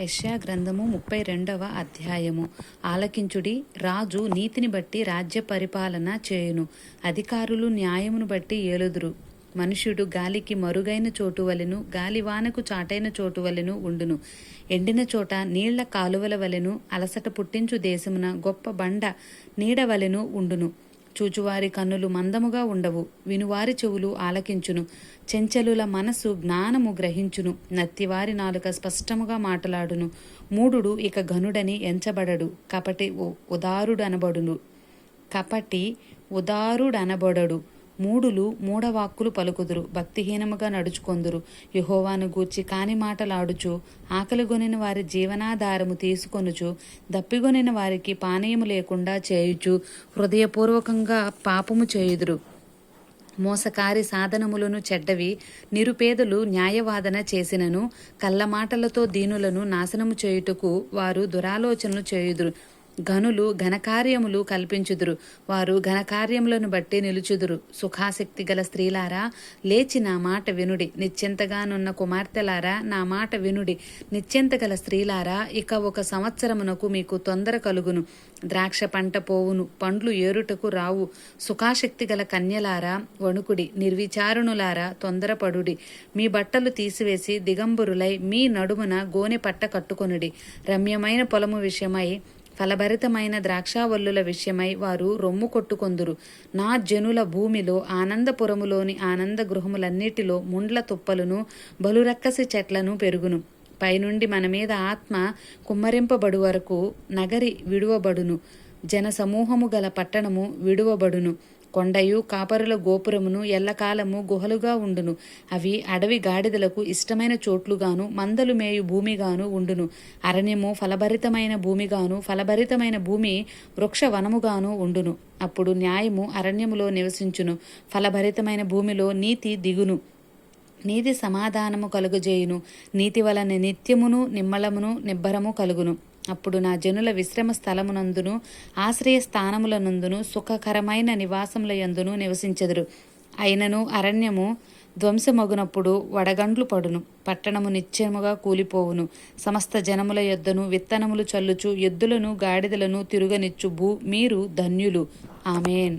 యష్యా గ్రంథము ముప్పై రెండవ అధ్యాయము. ఆలకించుడి రాజు నీతిని బట్టి రాజ్య పరిపాలన చేయును. అధికారులు న్యాయమును బట్టి ఏలుదురు. మనుష్యుడు గాలికి మరుగైన చోటు వలెను గాలివానకు చాటైన చోటు వలెను ఉండును. ఎండిన చోట నీళ్ళ కాలువల వలెను అలసట పుట్టించు దేశమున గొప్ప బండ నీడ వలెను ఉండును. చూచువారి కన్నులు మందముగా ఉండవు. వినువారి చెవులు ఆలకించును. చెంచలుల మనసు జ్ఞానము గ్రహించును. నత్తివారి నాలుక స్పష్టముగా మాట్లాడును. మూడుడు ఇక ఘనుడని ఎంచబడడు. కపటి ఉదారుడనబడును. కపటి ఉదారుడనబడడు. మూడులు మూఢవాక్కులు పలుకుదురు భక్తిహీనముగా నడుచుకొందురు. యహోవాను గూర్చి కాని మాటలాడుచు ఆకలిగొనిన వారి జీవనాధారము తీసుకొనుచు దప్పిగొనిన వారికి పానీయము లేకుండా చేయుచు హృదయపూర్వకంగా పాపము చేయుదురు. మోసకారి సాధనములను చెడ్డవి నిరుపేదలు న్యాయవాదన చేసినను కళ్ళమాటలతో దీనులను నాశనము చేయుటకు వారు దురాలోచనలు చేయుదురు. ఘనులు ఘనకార్యములు కల్పించుదురు. వారు ఘనకార్యములను బట్టి నిలుచుదురు. సుఖాసక్తి గల స్త్రీలారా లేచి నా మాట వినుడి. నిశ్చింతగానున్న కుమార్తెలారా నా మాట వినుడి. నిశ్చింత గల స్త్రీలారా ఇక ఒక సంవత్సరమునకు మీకు తొందర కలుగును. ద్రాక్ష పంట పోవును. పండ్లు ఏరుటకు రావు. సుఖాశక్తి గల కన్యలారా వణుకుడి. నిర్విచారణులారా తొందరపడుడి. మీ బట్టలు తీసివేసి దిగంబరులై మీ నడుమున గోనె పట్ట కట్టుకొనుడి. రమ్యమైన పొలము విషయమై ఫలభరితమైన ద్రాక్షావల్లుల విషయమై వారు రొమ్ము కొట్టుకొందురు. నా జనుల భూమిలో ఆనందపురములోని ఆనంద గృహములన్నిటిలో ముండ్ల తుప్పలను బలురక్కసి చెట్లను పెరుగును. పైనుండి మన మీద ఆత్మ కుమ్మరింపబడు వరకు నగరి విడువబడును. జన సమూహము గల పట్టణము విడువబడును. కొండయు కాపరుల గోపురమును ఎల్లకాలము గుహలుగా ఉండును. అవి అడవి గాడిదలకు ఇష్టమైన చోట్లుగాను మందలు మేయు భూమిగాను ఉండును. అరణ్యము ఫలభరితమైన భూమిగాను ఫలభరితమైన భూమి వృక్ష వనముగాను ఉండును. అప్పుడు న్యాయము అరణ్యములో నివసించును. ఫలభరితమైన భూమిలో నీతి దిగును. నీతి సమాధానము కలుగజేయును. నీతి వలన నిత్యమును నిమ్మలమును నిబ్బరము కలుగును. అప్పుడు నా జనుల విశ్రమ స్థలమునందును ఆశ్రయ స్థానములనందును సుఖకరమైన నివాసముల యందును నివసించెదరు. అయినను అరణ్యము ధ్వంసమగునప్పుడు వడగండ్లు పడును. పట్టణము నిశ్చయముగా కూలిపోవును. సమస్త జనముల యొద్దను విత్తనములు చల్లుచు ఎద్దులను గాడిదలను తిరుగనిచ్చు భూ మీరు ధన్యులు. ఆమెన్.